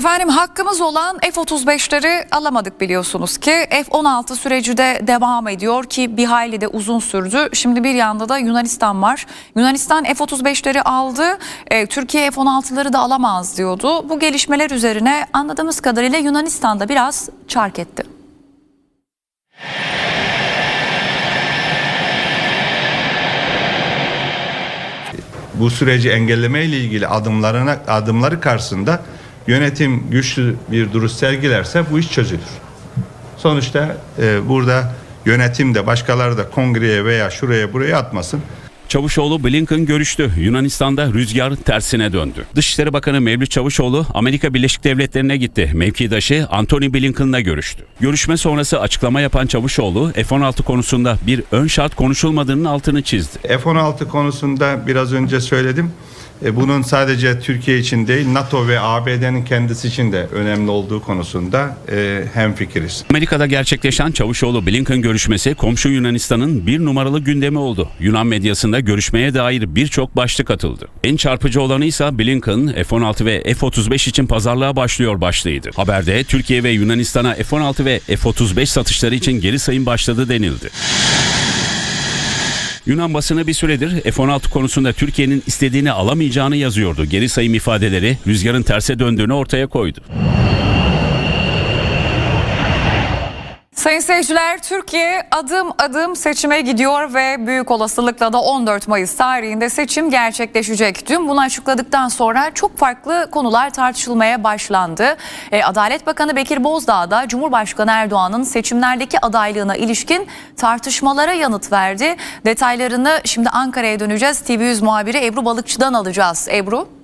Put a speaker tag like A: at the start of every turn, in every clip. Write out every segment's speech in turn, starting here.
A: Efendim hakkımız olan F-35'leri alamadık biliyorsunuz ki. F-16 süreci de devam ediyor ki bir hayli de uzun sürdü. Şimdi bir yanda da Yunanistan var. Yunanistan F-35'leri aldı. E, Türkiye F-16'ları da alamaz diyordu. Bu gelişmeler üzerine anladığımız kadarıyla Yunanistan da biraz çark etti.
B: bu süreci engelleme ile ilgili adımlarına adımları karşısında yönetim güçlü bir duruş sergilerse bu iş çözülür. Sonuçta e, burada yönetim de başkaları da kongreye veya şuraya buraya atmasın.
C: Çavuşoğlu Blinken görüştü. Yunanistan'da rüzgar tersine döndü. Dışişleri Bakanı Mevlüt Çavuşoğlu Amerika Birleşik Devletleri'ne gitti. Mevkidaşı Antony Blinken'la görüştü. Görüşme sonrası açıklama yapan Çavuşoğlu F-16 konusunda bir ön şart konuşulmadığının altını çizdi.
B: F-16 konusunda biraz önce söyledim. E, Bunun sadece Türkiye için değil NATO ve ABD'nin kendisi için de önemli olduğu konusunda e, hemfikiriz.
C: Amerika'da gerçekleşen Çavuşoğlu Blinken görüşmesi komşu Yunanistan'ın bir numaralı gündemi oldu. Yunan medyasında görüşmeye dair birçok başlık atıldı. En çarpıcı olanı ise Blinken F-16 ve F-35 için pazarlığa başlıyor başlığıydı. Haberde Türkiye ve Yunanistan'a F-16 ve F-35 satışları için geri sayım başladı denildi. Yunan basını bir süredir F-16 konusunda Türkiye'nin istediğini alamayacağını yazıyordu. Geri sayım ifadeleri rüzgarın terse döndüğünü ortaya koydu.
A: Sayın seyirciler Türkiye adım adım seçime gidiyor ve büyük olasılıkla da 14 Mayıs tarihinde seçim gerçekleşecek. Dün bunu açıkladıktan sonra çok farklı konular tartışılmaya başlandı. E, Adalet Bakanı Bekir Bozdağ da Cumhurbaşkanı Erdoğan'ın seçimlerdeki adaylığına ilişkin tartışmalara yanıt verdi. Detaylarını şimdi Ankara'ya döneceğiz. TV100 muhabiri Ebru Balıkçı'dan alacağız. Ebru.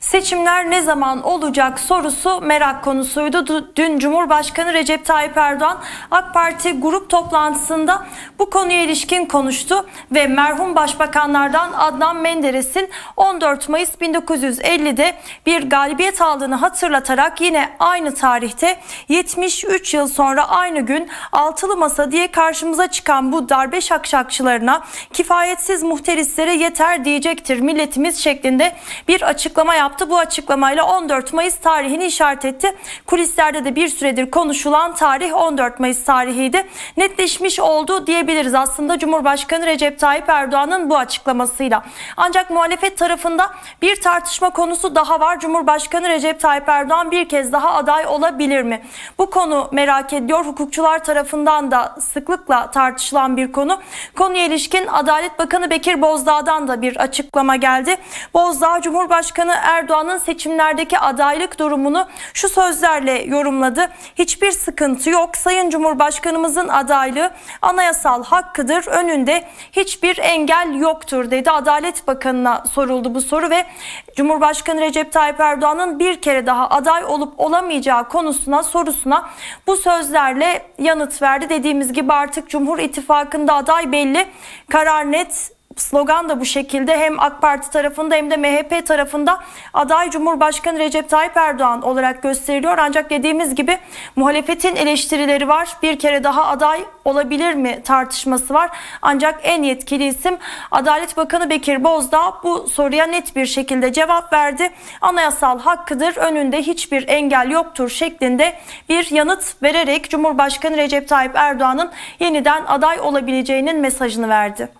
D: Seçimler ne zaman olacak sorusu merak konusuydu. Du- Dün Cumhurbaşkanı Recep Tayyip Erdoğan AK Parti grup toplantısında bu konuya ilişkin konuştu ve merhum başbakanlardan Adnan Menderes'in 14 Mayıs 1950'de bir galibiyet aldığını hatırlatarak yine aynı tarihte 73 yıl sonra aynı gün altılı masa diye karşımıza çıkan bu darbe şakşakçılarına kifayetsiz muhterislere yeter diyecektir milletimiz şeklinde bir açıklama yaptı. Bu açıklamayla 14 Mayıs tarihini işaret etti. Kulislerde de bir süredir konuşulan tarih 14 Mayıs tarihiydi. Netleşmiş oldu diyebiliriz aslında Cumhurbaşkanı Recep Tayyip Erdoğan'ın bu açıklamasıyla. Ancak muhalefet tarafında bir tartışma konusu daha var. Cumhurbaşkanı Recep Tayyip Erdoğan bir kez daha aday olabilir mi? Bu konu merak ediliyor. Hukukçular tarafından da sıklıkla tartışılan bir konu. Konuya ilişkin Adalet Bakanı Bekir Bozdağ'dan da bir açıklama geldi. Bozdağ Cumhurbaşkanı Erdoğan'ın seçimlerdeki adaylık durumunu şu sözlerle yorumladı. Hiçbir sıkıntı yok. Sayın Cumhurbaşkanımızın adaylığı anayasal hakkıdır. Önünde hiçbir engel yoktur dedi. Adalet Bakanı'na soruldu bu soru ve Cumhurbaşkanı Recep Tayyip Erdoğan'ın bir kere daha aday olup olamayacağı konusuna sorusuna bu sözlerle yanıt verdi. Dediğimiz gibi artık Cumhur İttifakı'nda aday belli. Karar net slogan da bu şekilde hem AK Parti tarafında hem de MHP tarafında aday Cumhurbaşkanı Recep Tayyip Erdoğan olarak gösteriliyor. Ancak dediğimiz gibi muhalefetin eleştirileri var. Bir kere daha aday olabilir mi tartışması var. Ancak en yetkili isim Adalet Bakanı Bekir Bozdağ bu soruya net bir şekilde cevap verdi. Anayasal hakkıdır. Önünde hiçbir engel yoktur şeklinde bir yanıt vererek Cumhurbaşkanı Recep Tayyip Erdoğan'ın yeniden aday olabileceğinin mesajını verdi.